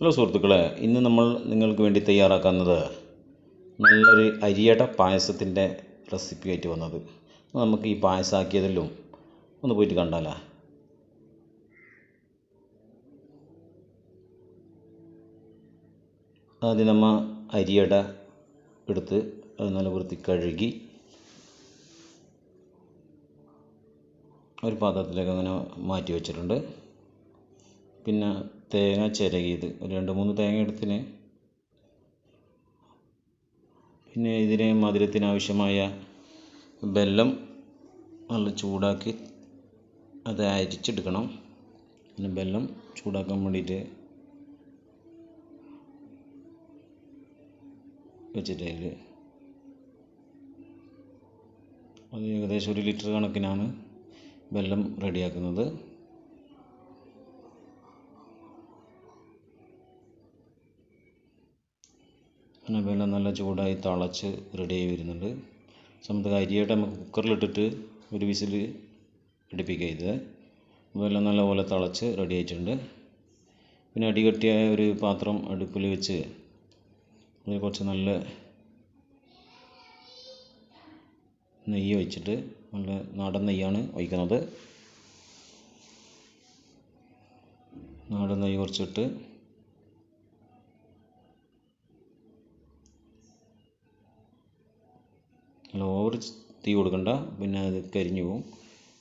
Hello സുഹൃത്തുക്കളെ ഇന്ന് നമ്മൾ നിങ്ങൾക്ക് വേണ്ടി തയ്യാറാക്കുന്നത് നല്ലൊരു അരിയട പായസത്തിന്റെ റെസിപ്പി ആയിട്ട് വന്നത് നമുക്ക് ഈ പായസം ആക്കിയതെല്ലാം ഒന്ന് പോയിട്ട് കണ്ടാലോ? ആദ്യം നമ്മൾ അരിയട എടുത്ത് അത് നല്ല വൃത്തി കഴുകി ഒരു പാത്രത്തിലേക്ക് അങ്ങനെ മാറ്റി വെച്ചിട്ടുണ്ട്. പിന്നെ തേങ്ങ ചിരകിയത്. ഒരു രണ്ട് മൂന്ന് തേങ്ങ എടുത്തിന്. പിന്നെ ഇതിന് മധുരത്തിന് ആവശ്യമായ വെല്ലം നല്ല ചൂടാക്കി അത് അരിച്ചെടുക്കണം. പിന്നെ വെല്ലം ചൂടാക്കാൻ വേണ്ടിയിട്ട് വെച്ചിട്ട് അത് ഏകദേശം ഒരു ലിറ്റർ കണക്കിനാണ് വെല്ലം റെഡിയാക്കുന്നത്. അങ്ങനെ വെള്ളം നല്ല ചൂടായി തിളച്ച് റെഡിയായി വരുന്നുണ്ട്. സമയത്ത് അരിയായിട്ട് നമുക്ക് കുക്കറിലിട്ടിട്ട് ഒരു വിസിൽ അടുപ്പിക്കുക ഇത്. വെള്ളം നല്ലപോലെ തിളച്ച് റെഡി ആയിട്ടുണ്ട്. പിന്നെ അടികട്ടിയായ ഒരു പാത്രം അടുപ്പിൽ വെച്ച് അതിൽ കുറച്ച് നല്ല നെയ്യ് വെച്ചിട്ട് നല്ല നാടൻ നെയ്യാണ് ഒഴിക്കുന്നത്. നാടൻ നെയ്യ് കുറച്ചിട്ട് നല്ല ഓവർ തീ കൊടുക്കണ്ട പിന്നെ അത് കരിഞ്ഞു പോകും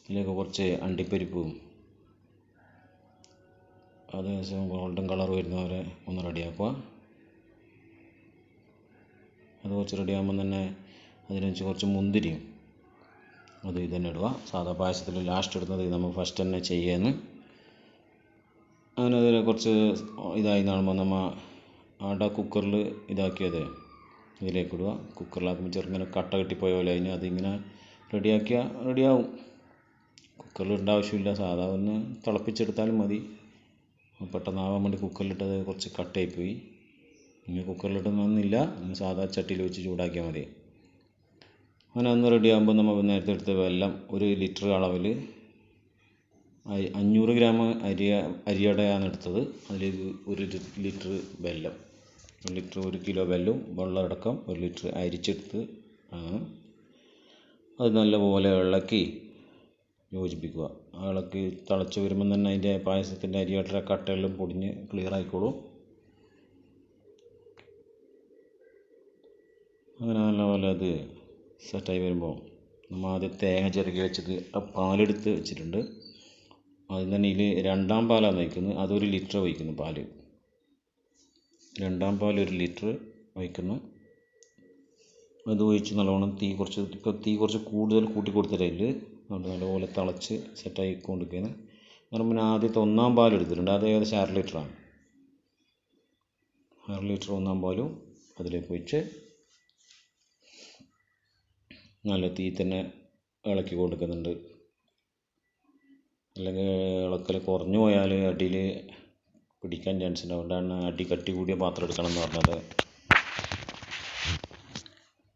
ഇതിലേക്ക് കുറച്ച് അണ്ടിപ്പരിപ്പും അത് ഗോൾഡൻ കളർ വരുന്നവരെ ഒന്ന് റെഡിയാക്കുക. അത് കുറച്ച് റെഡിയാകുമ്പം തന്നെ അതിനനുസരിച്ച് കുറച്ച് മുന്തിരിയും അത് ഇത് തന്നെ ഇടുക. സാധാ പായസത്തിൽ ലാസ്റ്റ് ഇടുന്നത് നമ്മൾ ഫസ്റ്റ് തന്നെ ചെയ്യുന്നു അങ്ങനെ അതിൽ കുറച്ച് ഇതായി കാണുമ്പോൾ നമ്മൾ അട കുക്കറിൽ ഇതാക്കിയത് ഇതിലേക്ക് ഇടുക കുക്കറിലാക്കുമ്പോൾ ചെറുങ്ങനെ കട്ട കെട്ടിപ്പോയ പോലെ അതിന് അതിങ്ങനെ റെഡിയാക്കിയാൽ റെഡിയാവും. കുക്കറിൽ ഇടേണ്ട ആവശ്യമില്ല. സാധാ ഒന്ന് തിളപ്പിച്ചെടുത്താലും മതി. പെട്ടെന്നാവാൻ വേണ്ടി കുക്കറിലിട്ടത് കുറച്ച് കട്ടയായിപ്പോയി ഇനി കുക്കറിലിട്ടൊന്നുമില്ല ഇനി സാധാ ചട്ടിയിൽ വെച്ച് ചൂടാക്കിയാൽ മതി. അങ്ങനെ ഒന്ന് റെഡിയാകുമ്പോൾ നമ്മൾ നേരത്തെ എടുത്ത വെല്ലം ഒരു ലിറ്റർ അളവിൽ അഞ്ഞൂറ് ഗ്രാം അരി അരിയടയാണ് എടുത്തത്. അതിലേക്ക് ഒരു ലിറ്റർ വെല്ലം. ഒരു ലിറ്റർ ഒരു കിലോ വെല്ലവും വെള്ളം അടക്കം ഒരു ലിറ്റർ അരിച്ചെടുത്ത് ആണ് അത് നല്ലപോലെ ഇളക്കി യോജിപ്പിക്കുക. ഇളക്കി തിളച്ച് വരുമ്പം തന്നെ അതിന്റെ പായസത്തിന്റെ അരിയായിട്ടുള്ള കട്ടയെല്ലാം പൊടിഞ്ഞ് ക്ലിയർ ആയിക്കോളും. അങ്ങനെ നല്ലപോലെ അത് സെറ്റായി വരുമ്പോൾ നമ്മൾ ആദ്യം തേങ്ങ ചിരകി വെച്ചത് ആ പാലെടുത്ത് വെച്ചിട്ടുണ്ട്. അതിൽ തന്നെ ഇതിൽ രണ്ടാം പാലാണ് ഒഴിക്കുന്നത് അതൊരു ലിറ്റർ ഒഴിക്കുന്നു പാൽ. രണ്ടാം പാൽ ഒരു ലിറ്റർ ഒഴിക്കുന്നു അത് ഒഴിച്ച് നല്ലോണം തീ കുറച്ച് ഇപ്പോൾ തീ കുറച്ച് കൂടുതൽ കൂട്ടി കൊടുത്തിട്ടില്ല അത് നല്ലപോലെ തിളച്ച് സെറ്റായി കൊണ്ടിരിക്കുകയാണ് കാരണം പിന്നെ ആദ്യത്തെ ഒന്നാം പാൽ എടുത്തിട്ടുണ്ട്. അത് ഏകദേശം അര ലിറ്ററാണ് അര ലിറ്റർ ഒന്നാം പാലും അതിലേക്ക് ഒഴിച്ച് നല്ല തീ തന്നെ ഇളക്കി കൊടുക്കുന്നുണ്ട്. അല്ലെങ്കിൽ ഇളക്കൽ കുറഞ്ഞു പോയാൽ അടിയിൽ പിടിക്കാൻ ചാൻസ് ഉണ്ട് അതുകൊണ്ടാണ് അടി കട്ടി കൂടിയ പാത്രം എടുക്കണം എന്ന് പറഞ്ഞത്.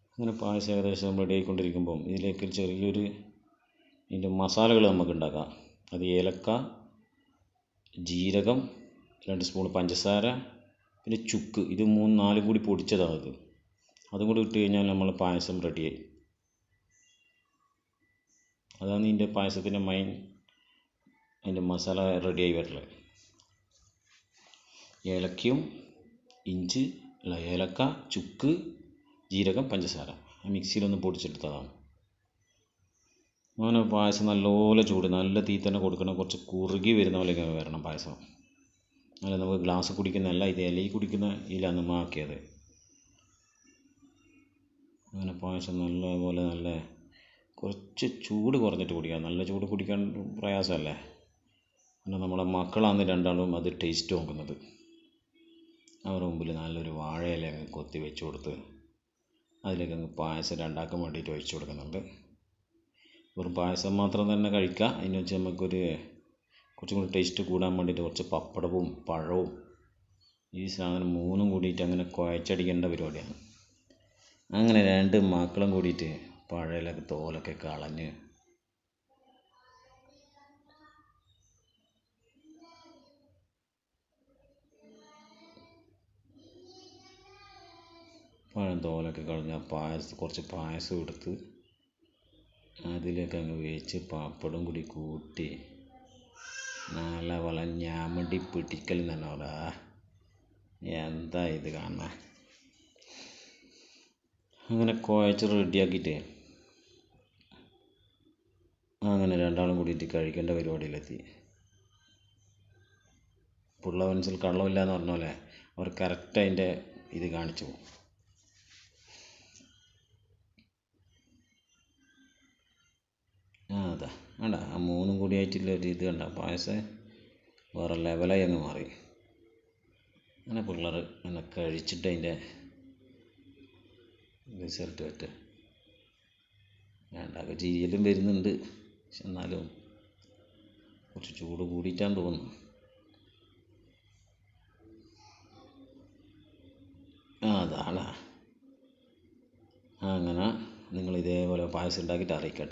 അങ്ങനെ പായസം ഏകദേശം റെഡി ആയിക്കൊണ്ടിരിക്കുമ്പം ഇതിലേക്ക് ചെറിയൊരു ഇതിന്റെ മസാലകൾ നമുക്ക് ഉണ്ടാക്കാം. അത് ഏലക്ക ജീരകം രണ്ട് സ്പൂൺ പഞ്ചസാര പിന്നെ ചുക്ക്. ഇത് മൂന്ന് നാലും കൂടി പൊടിച്ചതാണ് ഇത്. അതും കൂടി ഇട്ട് കഴിഞ്ഞാൽ നമ്മൾ പായസം റെഡിയായി അതാണ് ഇതിന്റെ പായസത്തിന്റെ മെയിൻ അതിന്റെ മസാല റെഡിയായി വരൽ ഏലക്കയും ഇഞ്ചി അല്ല ഏലക്ക ചുക്ക് ജീരകം പഞ്ചസാര. മിക്സിയിലൊന്ന് പൊടിച്ചെടുത്തതാണ്. അങ്ങനെ പായസം നല്ലപോലെ ചൂട് നല്ല തീ തന്നെ കൊടുക്കണം. കുറച്ച് കുറുകി വരുന്ന പോലെ വരണം പായസം. അല്ല നമുക്ക് ഗ്ലാസ് കുടിക്കുന്നതല്ല ഇത് ഇലയിൽ കുടിക്കുന്ന ഇതിലാണ് നമ്മൾ അങ്ങനെ പായസം നല്ലപോലെ നല്ല കുറച്ച് ചൂട് കുറഞ്ഞിട്ട് കുടിക്കാം. നല്ല ചൂട് കുടിക്കാൻ പ്രയാസമല്ലേ? പിന്നെ നമ്മുടെ മക്കളാണ് രണ്ടാളും അത് ടേസ്റ്റ് നോക്കുന്നത്. അവരുടെ മുമ്പിൽ നല്ലൊരു വാഴയില അങ്ങ് കൊത്തി വെച്ച് കൊടുത്ത് അതിലേക്ക് അങ്ങ് പായസം രണ്ടാക്കാൻ വേണ്ടിയിട്ട് ഒഴിച്ച് കൊടുക്കുന്നുണ്ട്. വെറും പായസം മാത്രം തന്നെ കഴിക്കുക. അതിന് വെച്ച് നമുക്കൊരു കുറച്ചും കൂടി ടേസ്റ്റ് കൂടാൻ വേണ്ടിയിട്ട് കുറച്ച് പപ്പടവും പഴവും ഈ സാധനം മൂന്നും കൂടിയിട്ട് അങ്ങനെ കുഴച്ചടിക്കേണ്ട പരിപാടിയാണ്. അങ്ങനെ രണ്ട് മക്കളും കൂടിയിട്ട് പഴയിലൊക്കെ തോലൊക്കെ കളഞ്ഞ് പഴം തോലൊക്കെ കളഞ്ഞ പായസം കുറച്ച് പായസം എടുത്ത് അതിലേക്ക് അങ്ങ് വേവിച്ച് പപ്പടം കൂടി കൂട്ടി നല്ല പോലെ ഞാമണ്ടി പിടിക്കൽ തന്നെ പറയാ എന്താ ഇത് കാണാൻ അങ്ങനെ കുഴച്ച് റെഡിയാക്കിയിട്ട് അങ്ങനെ രണ്ടാളും കൂടിയിട്ട് കഴിക്കേണ്ട പരിപാടിയിലെത്തി. പുള്ള മനസ്സിൽ കള്ളമില്ല എന്ന് പറഞ്ഞ പോലെ അവർ കറക്റ്റ് അതിന്റെ ഇത് കാണിച്ചു പോകും ആ വേണ്ട ആ മൂന്നും കൂടി ആയിട്ടുള്ള ഒരു ഇത് കണ്ട പായസം വേറെ ലെവലായി അങ്ങ് മാറി. അങ്ങനെ പിള്ളേർ അങ്ങനെ കഴിച്ചിട്ട് അതിന്റെ റിസൾട്ട് പറ്റുക വേണ്ടൊക്കെ ചീരിയലും വരുന്നുണ്ട്. പക്ഷെ എന്നാലും കുറച്ച് ചൂട് കൂടിയിട്ടാന്ന് തോന്നുന്നു. ആ അതാണ്. അങ്ങനെ നിങ്ങൾ ഇതേപോലെ പായസം ഉണ്ടാക്കിയിട്ട് അറിയിക്കട്ടെ.